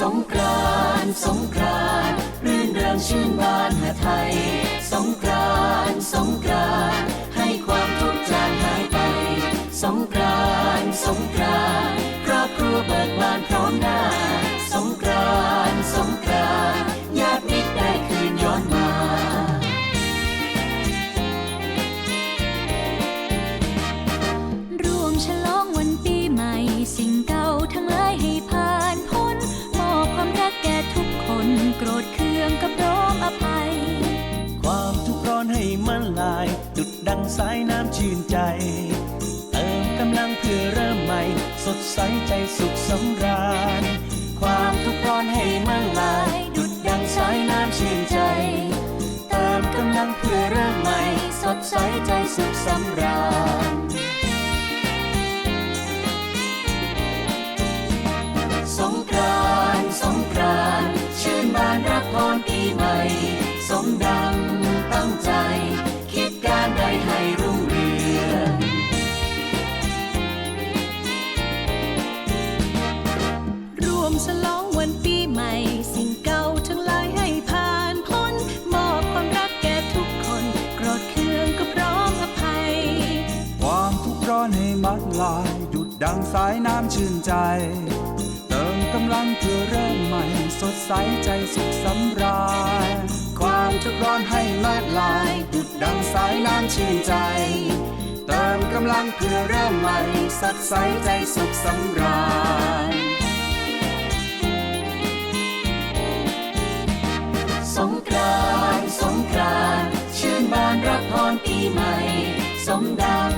สงกรานสงกรานรื่นเริงชื่นบานหาไทย สงกรานสงกรานให้ความทุกข์จางหายไป สงกรานสงกราน สายน้ำชื่นใจ เติมกำลังเพื่อเริ่มใหม่ สดใสใจสุขสำราญ ความทุกข์ร้อนให้มันลาย ดุดดังสายน้ำชื่นใจ เติมกำลังเพื่อเริ่มใหม่ สดใสใจสุขสำราญ สงกรานต์สงกรานต์ชื่นบานรับพรปีใหม่ สมดังตั้งใจารใดให้รุ่งเรืองรวมฉลองวันปีใหม่ สิ่งเก่าทั้งหลายให้ผ่านพ้น มอบความรักแก่ทุกคนโกรธเคืองก็พร้อมอภัย ความทุกข์ร้อนให้มัดลายดุดดังสายน้ำชื่นใจ เติมกำลังเพื่อเริ่มใหม่ สดใสใจสุขสำราญ ร้อนให้มัดลายดุดดังสายน้ำชื่นใจ เติมกำลังเพื่อเริ่มใหม่สดใสใจสุขสำราญสงกรานสงกรานชื่นบานรับพรปีใหม่ สมดัง